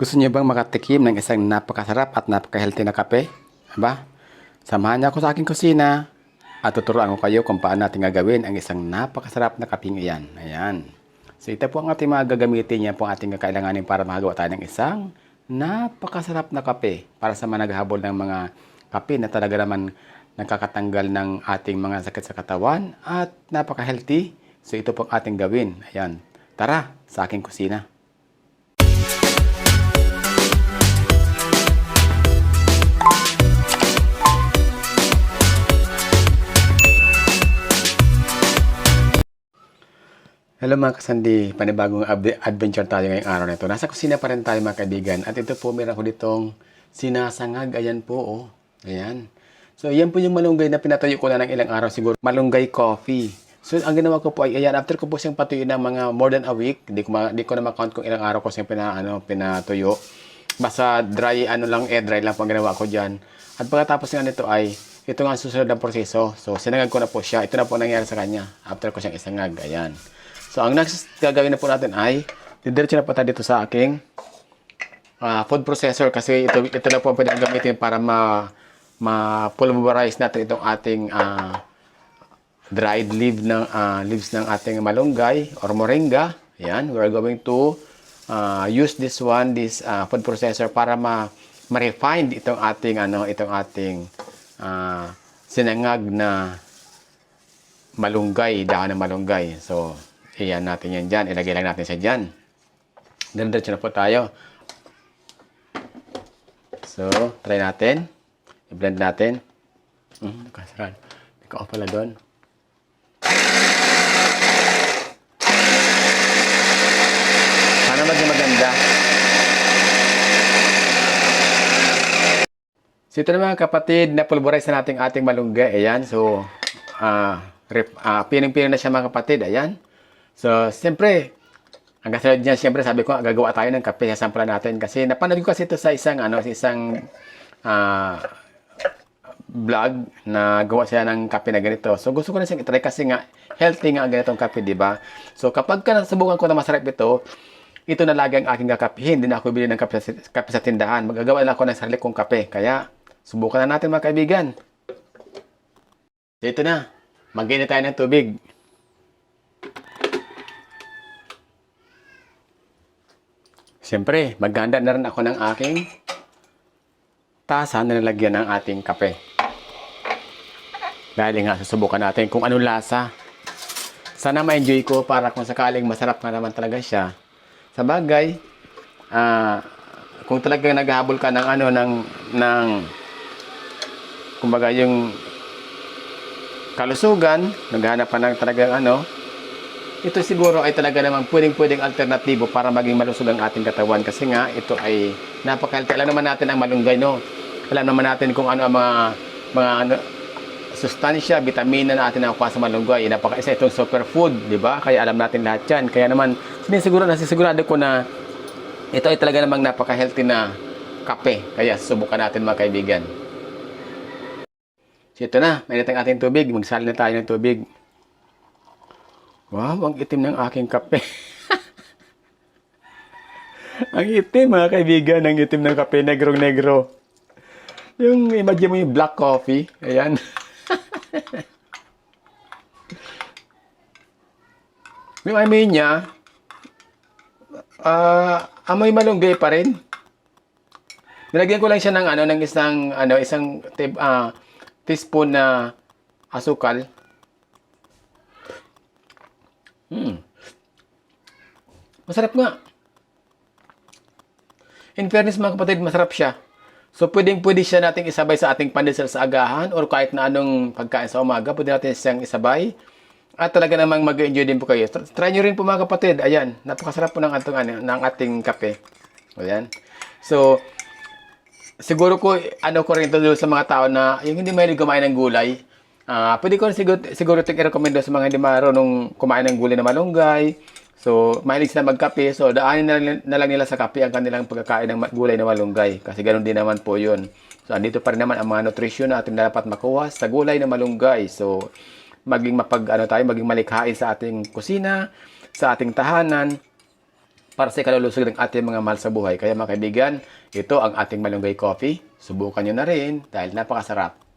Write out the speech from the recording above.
Gusto niyo bang makatikim ng isang napakasarap at napaka-healthy na kape? Aba, samahan niyo ako sa aking kusina at tuturuan ko kayo kung paano natin gagawin ang isang napakasarap na kaping iyan. Ayan. So ito po ang ating mga gagamitin niya po ang ating kakailanganin para makagawa tayo ng isang napakasarap na kape para sa mga naghahabol ng mga kape na talaga naman nakakatanggal ng ating mga sakit sa katawan at napaka-healthy. So ito po ang ating gawin. Ayan. Tara sa aking kusina. Hello mga kasandi, panibagong adventure tayo ngayong araw na ito. Nasa kusina pa rin tayo mga kaibigan. At ito po, meron ko ditong sinasangag. Ayan po, oh. Ayan. So, yan po yung malunggay na pinatuyo ko na ng ilang araw siguro. Malunggay coffee. So, ang ginawa ko po ay, ayan, after ko po siyang patuyo ng mga more than a week, di ko, ma- di ko na ma-count kung ilang araw ko siyang pina, ano, pinatuyo. Basta dry, ano lang, air dry lang po ang ginawa ko dyan. At pagkatapos nga nito ay, ito nga ang susunod na proseso. So, sinangag ko na po siya. Ito na po ang nangyari sa kanya. After ko siyang isangag. Ayan. So, ang next gagawin na po natin ay, didiretso na po tayo dito sa aking ah, food processor kasi ito, ito na po ang pwedeng gamitin para ma, ma-pulverize natin itong ating ah, dried leaf ng, ah, leaves ng ating malunggay or moringa. Ayan, we're going to ah, use this one, this ah, food processor para ma, ma-refine itong ating, ano, itong ating ah, sinangag na malunggay, dahon ng malunggay. So, iyan natin yan dyan. Ilagay lang natin siya dyan. Diretso na po tayo. So, try natin. I-blend natin. Hmm, nakasarad. Ikaw pala doon. Sana maging maganda. So ito na mga kapatid, na-pulverize na natin ating malunggay. Ayan, so, ah, rep, ah, pining-pining na siya mga kapatid. Ayan. So, siyempre, ang kasunod niya, siyempre, sabi ko, gagawa tayo ng kape, sasampla natin. Kasi napanood ko kasi ito sa isang, ano, sa isang, ah, vlog na gawa siya ng kape na ganito. So, gusto ko na siyang itry kasi nga, healthy nga ang ganitong kape, di ba? So, kapag ka nasubukan ko na masarap ito, ito na lagi ang aking kakapihin. Hindi na ako bili ng kape sa, kape sa tindahan. Magagawa na ako ng sarili kong kape. Kaya, subukan na natin mga kaibigan. Dito na. Mag-init tayo ng tubig. Siyempre, maghanda na rin ako ng aking tasa na nalagyan ng ating kape. Dahil nga, susubukan natin kung anong lasa. Sana ma-enjoy ko para kung sakaling masarap nga naman talaga siya. Sa bagay, ah, kung talagang naghahabol ka ng ano, ng, ng, kumbaga yung kalusugan, naghahanap ka ng talagang ano, ito siguro ay talaga namang pwedeng-pwedeng alternatibo para maging malusog ang ating katawan kasi nga ito ay napaka Alam naman natin ang malunggay, no? Alam naman natin kung ano ang mga mga ano, sustansya, vitamina na natin nakuha sa malunggay. Napaka isa itong superfood, di ba? Kaya alam natin lahat yan. Kaya naman, sinisiguro, nasisigurado ko na ito ay talaga namang napaka-healthy na kape. Kaya subukan natin mga kaibigan. So ito na, mainit ang ating tubig. Magsali na tayo ng tubig. Wow, ang itim ng aking kape. ang itim mga kaibigan, ang itim ng kape, negrong-negro. Yung imagine mo yung black coffee, ayan. yung amoy niya, ah, amoy malunggay pa rin. Nilagyan ko lang siya ng ano ng isang ano isang tip, ah, teaspoon na asukal. Hmm. Masarap nga. In fairness mga kapatid, masarap siya. So, pwedeng pwede siya nating isabay sa ating pandesal sa agahan or kahit na anong pagkain sa umaga, pwede natin siyang isabay. At talaga namang mag-enjoy din po kayo. Tr- Try nyo rin po mga kapatid. Ayan, napakasarap po ng, atong, ano, ng ating kape. Ayan. So, siguro ko, ano ko rin ito sa mga tao na yung hindi mahilig kumain ng gulay. Ah, pwede ko rin siguro, siguro ito i-recommend doon sa mga hindi marunong kumain ng gulay na malunggay. So, mahilig sila magkape. So, daanin na, na lang nila sa kape ang kanilang pagkakain ng gulay na malunggay. Kasi ganoon din naman po yun. So, andito pa rin naman ang mga nutrition na ating dapat makuha sa gulay na malunggay. So, maging mapag, ano tayo, maging malikhain sa ating kusina, sa ating tahanan, para sa ikalulusog ng ating mga mahal sa buhay. Kaya mga kaibigan, ito ang ating malunggay coffee. Subukan nyo na rin dahil napakasarap.